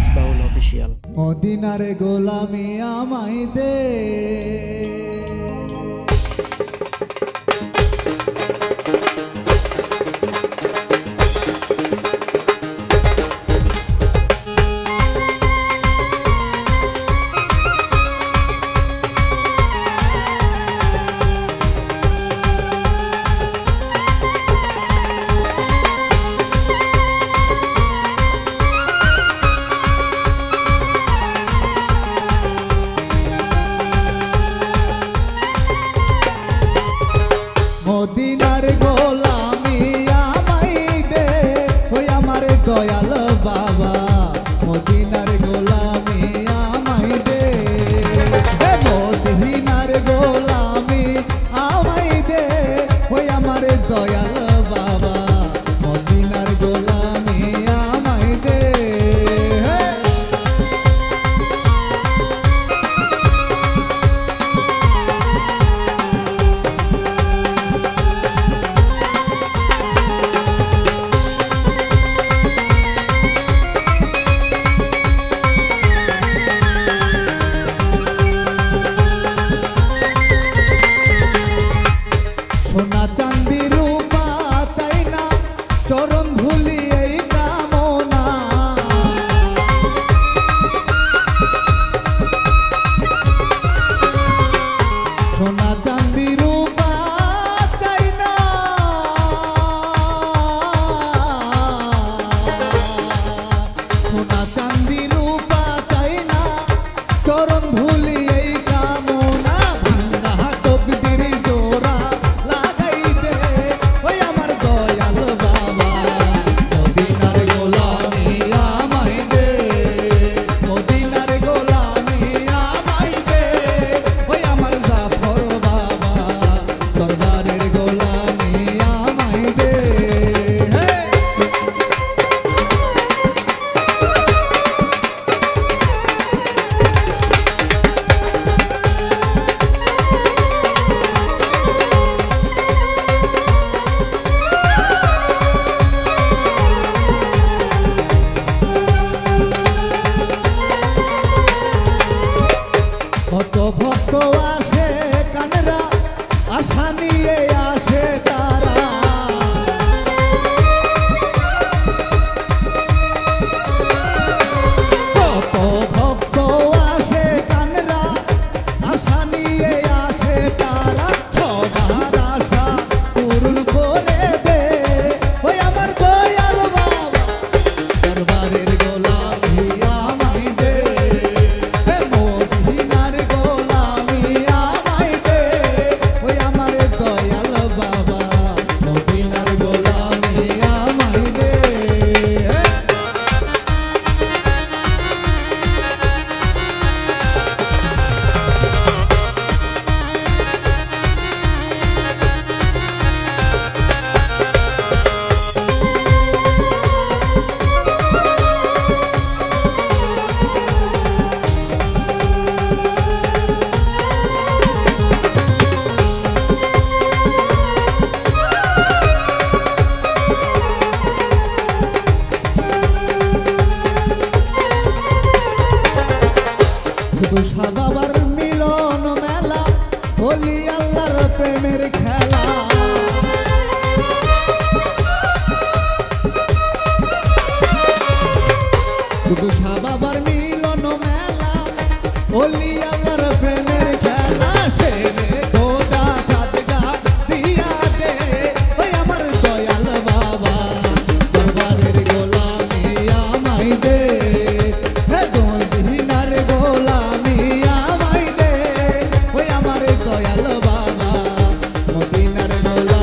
S বাউল official মদিনার গোলামি আমাই দে। o দুষা সাদাবার মিলন মেলা। হোলি আল্লাহর প্রেমের খেলা। I don't know.